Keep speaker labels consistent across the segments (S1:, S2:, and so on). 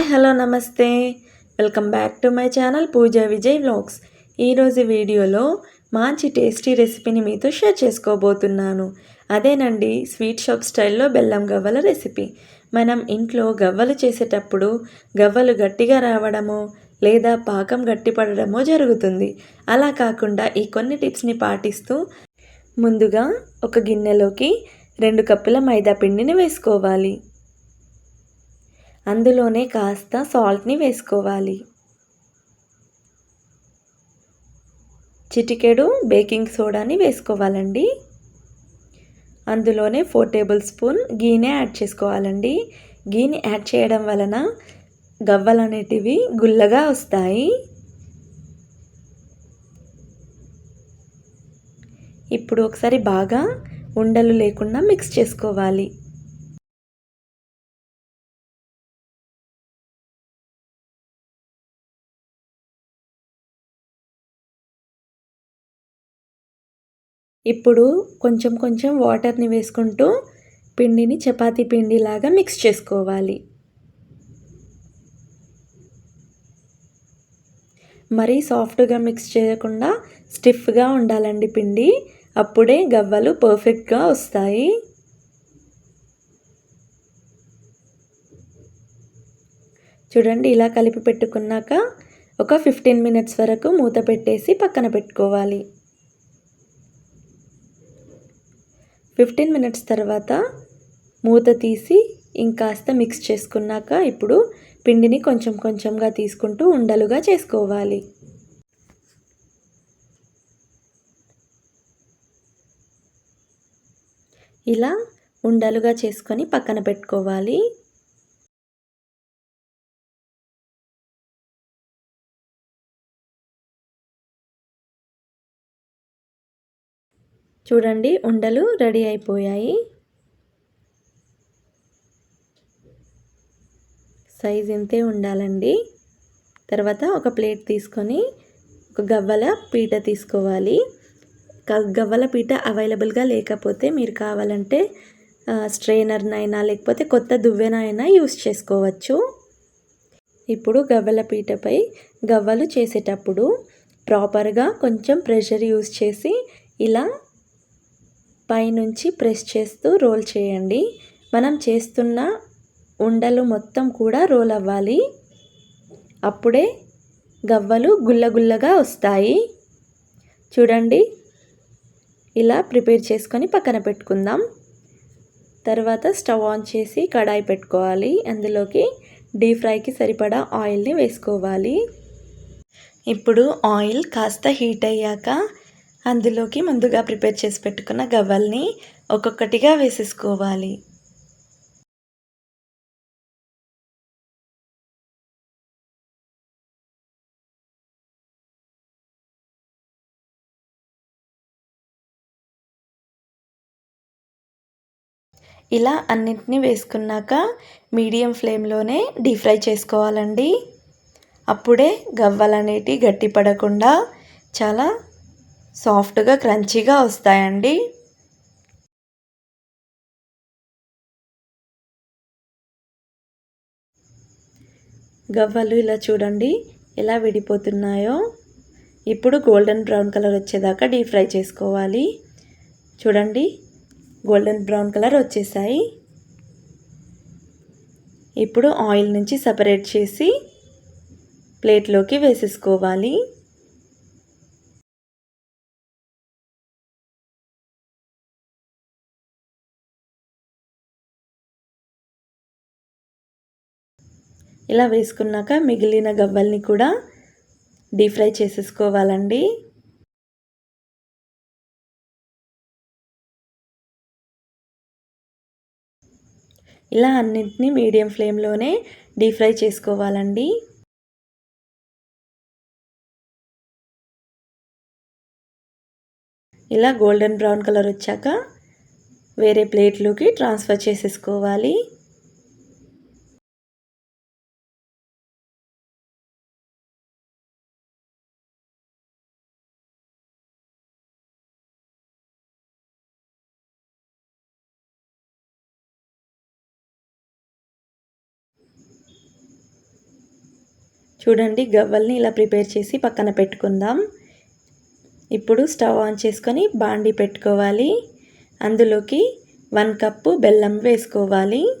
S1: Hi hello నమస్తే. Welcome back to my channel Pooja Vijay vlogs. ఈరోజు వీడియోలో మంచి టేస్టీ రెసిపీని మీతో షేర్ చేసుకోబోతున్నాను. అదేనండి స్వీట్ షాప్ స్టైల్లో బెల్లం గవ్వల రెసిపీ. మనం ఇంట్లో గవ్వలు చేసేటప్పుడు గవ్వలు గట్టిగా రావడమో లేదా పాకం గట్టిపడడమో జరుగుతుంది. అలా కాకుండా ఈ కొన్ని టిప్స్ని పాటిస్తూ ముందుగా ఒక గిన్నెలోకి రెండు కప్పుల మైదా పిండిని వేసుకోవాలి. అందులోనే కాస్త సాల్ట్ని వేసుకోవాలి. చిటికెడు బేకింగ్ సోడాని వేసుకోవాలండి. అందులోనే ఫోర్ టేబుల్ స్పూన్ గీనే యాడ్ చేసుకోవాలండి. గీని యాడ్ చేయడం వలన గవ్వలు అనేటివి గుల్లగా వస్తాయి. ఇప్పుడు ఒకసారి బాగా ఉండలు లేకుండా మిక్స్ చేసుకోవాలి. ఇప్పుడు కొంచెం కొంచెం వాటర్ని వేసుకుంటూ పిండిని చపాతీ పిండిలాగా మిక్స్ చేసుకోవాలి. మరీ సాఫ్ట్గా మిక్స్ చేయకుండా స్టిఫ్గా ఉండాలండి పిండి. అప్పుడే గవ్వలు పర్ఫెక్ట్గా వస్తాయి. చూడండి ఇలా కలిపి పెట్టుకున్నాక ఒక ఫిఫ్టీన్ మినిట్స్ వరకు మూత పెట్టేసి పక్కన పెట్టుకోవాలి. ఫిఫ్టీన్ మినిట్స్ తర్వాత మూత తీసి ఇంకాస్త మిక్స్ చేసుకున్నాక ఇప్పుడు పిండిని కొంచెం కొంచెంగా తీసుకుంటూ ఉండలుగా చేసుకోవాలి. ఇలా ఉండలుగా చేసుకొని పక్కన పెట్టుకోవాలి. చూడండి ఉండలు రెడీ అయిపోయాయి. సైజ్ ఇంతే ఉండాలండి. తర్వాత ఒక ప్లేట్ తీసుకొని ఒక గవ్వల పీట తీసుకోవాలి. గవ్వల పీట అవైలబుల్గా లేకపోతే మీరు కావాలంటే స్ట్రైనర్నైనా లేకపోతే కొత్త దువ్వెనైనా యూస్ చేసుకోవచ్చు. ఇప్పుడు గవ్వల పీటపై గవ్వలు చేసేటప్పుడు ప్రాపర్గా కొంచెం ప్రెషర్ యూస్ చేసి ఇలా పైనుంచి ప్రెస్ చేస్తూ రోల్ చేయండి. మనం చేస్తున్న ఉండలు మొత్తం కూడా రోల్ అవ్వాలి. అప్పుడే గవ్వలు గుల్లగుల్లగా వస్తాయి. చూడండి. ఇలా ప్రిపేర్ చేసుకొని పక్కన పెట్టుకుందాం. తర్వాత స్టవ్ ఆన్ చేసి కడాయి పెట్టుకోవాలి. అందులోకి డీప్ ఫ్రైకి సరిపడా ఆయిల్ని వేసుకోవాలి. ఇప్పుడు ఆయిల్ కాస్త హీట్ అయ్యాక అందులోకి ముందుగా ప్రిపేర్ చేసి పెట్టుకున్న గవ్వల్ని ఒక్కొక్కటిగా వేసేసుకోవాలి. ఇలా అన్నింటినీ వేసుకున్నాక మీడియం ఫ్లేమ్లోనే డీప్ ఫ్రై చేసుకోవాలండి. అప్పుడే గవ్వలనేటి గట్టి పడకుండా చాలా సాఫ్ట్గా క్రంచీగా వస్తాయండి. గవ్వలు ఇలా చూడండి ఎలా విడిపోతున్నాయో. ఇప్పుడు గోల్డెన్ బ్రౌన్ కలర్ వచ్చేదాకా డీప్ ఫ్రై చేసుకోవాలి. చూడండి గోల్డెన్ బ్రౌన్ కలర్ వచ్చేసాయి. ఇప్పుడు ఆయిల్ నుంచి సపరేట్ చేసి ప్లేట్లోకి వేసేసుకోవాలి. ఇలా వేసుకున్నాక మిగిలిన గవ్వల్ని కూడా డీప్ ఫ్రై చేసేసుకోవాలండి. ఇలా అన్నింటినీ మీడియం ఫ్లేమ్లోనే డీప్ ఫ్రై చేసుకోవాలండి. ఇలా గోల్డెన్ బ్రౌన్ కలర్ వచ్చాక వేరే ప్లేట్లోకి ట్రాన్స్ఫర్ చేసేసుకోవాలి. చూడండి గవ్వల్ని ఇలా ప్రిపేర్ చేసి పక్కన పెట్టుకుందాం. ఇప్పుడు స్టవ్ ఆన్ చేసుకొని బాండి పెట్టుకోవాలి. అందులోకి వన్ కప్పు బెల్లం వేసుకోవాలి.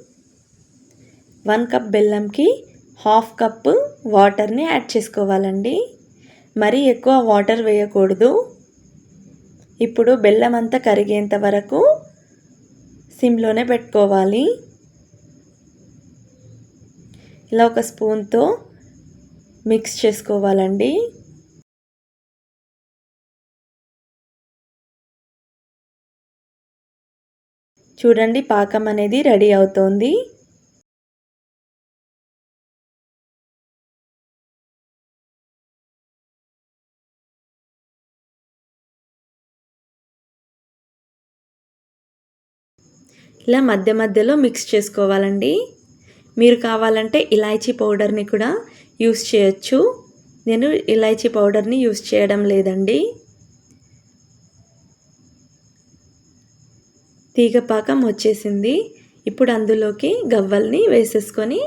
S1: వన్ కప్ బెల్లంకి హాఫ్ కప్పు వాటర్ని యాడ్ చేసుకోవాలండి. మరీ ఎక్కువ వాటర్ వేయకూడదు. ఇప్పుడు బెల్లం అంతా కరిగేంత వరకు సిమ్లోనే పెట్టుకోవాలి. ఇలా ఒక స్పూన్తో మిక్స్ చేసుకోవాలండి. చూడండి పాకం అనేది రెడీ అవుతోంది. ఇలా మధ్య మధ్యలో మిక్స్ చేసుకోవాలండి. మీరు కావాలంటే ఇలాచీ పౌడర్ని కూడా యూస్ చేయొచ్చు. నేను ఇలాచీ పౌడర్ని యూస్ చేయడం లేదండి. తీగపాకం వచ్చేసింది. ఇప్పుడు అందులోకి గవ్వల్ని వేసేసుకొని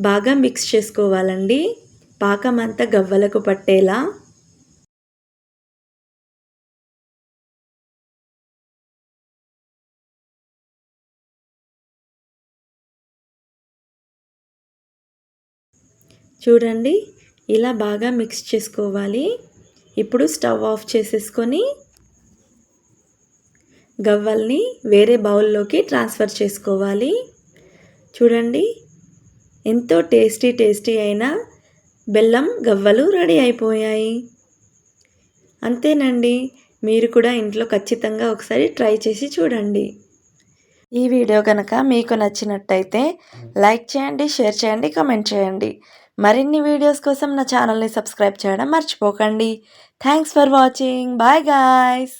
S1: బాగా మిక్స్ చేసుకోవాలండి. పాకం అంతా గవ్వలకు పట్టేలా. చూడండి ఇలా బాగా మిక్స్ చేసుకోవాలి. ఇప్పుడు స్టవ్ ఆఫ్ చేసేసుకొని గవ్వల్ని వేరే బౌల్లోకి ట్రాన్స్ఫర్ చేసుకోవాలి. చూడండి ఎంతో టేస్టీ టేస్టీ అయిన బెల్లం గవ్వలు రెడీ అయిపోయాయి. అంతేనండి మీరు కూడా ఇంట్లో ఖచ్చితంగా ఒకసారి ట్రై చేసి చూడండి. ఈ వీడియో కనుక మీకు నచ్చినట్టయితే లైక్ చేయండి షేర్ చేయండి కామెంట్ చేయండి. మరిన్ని వీడియోస్ కోసం నా ఛానల్ని సబ్స్క్రైబ్ చేయడం మర్చిపోకండి. Thanks for watching bye guys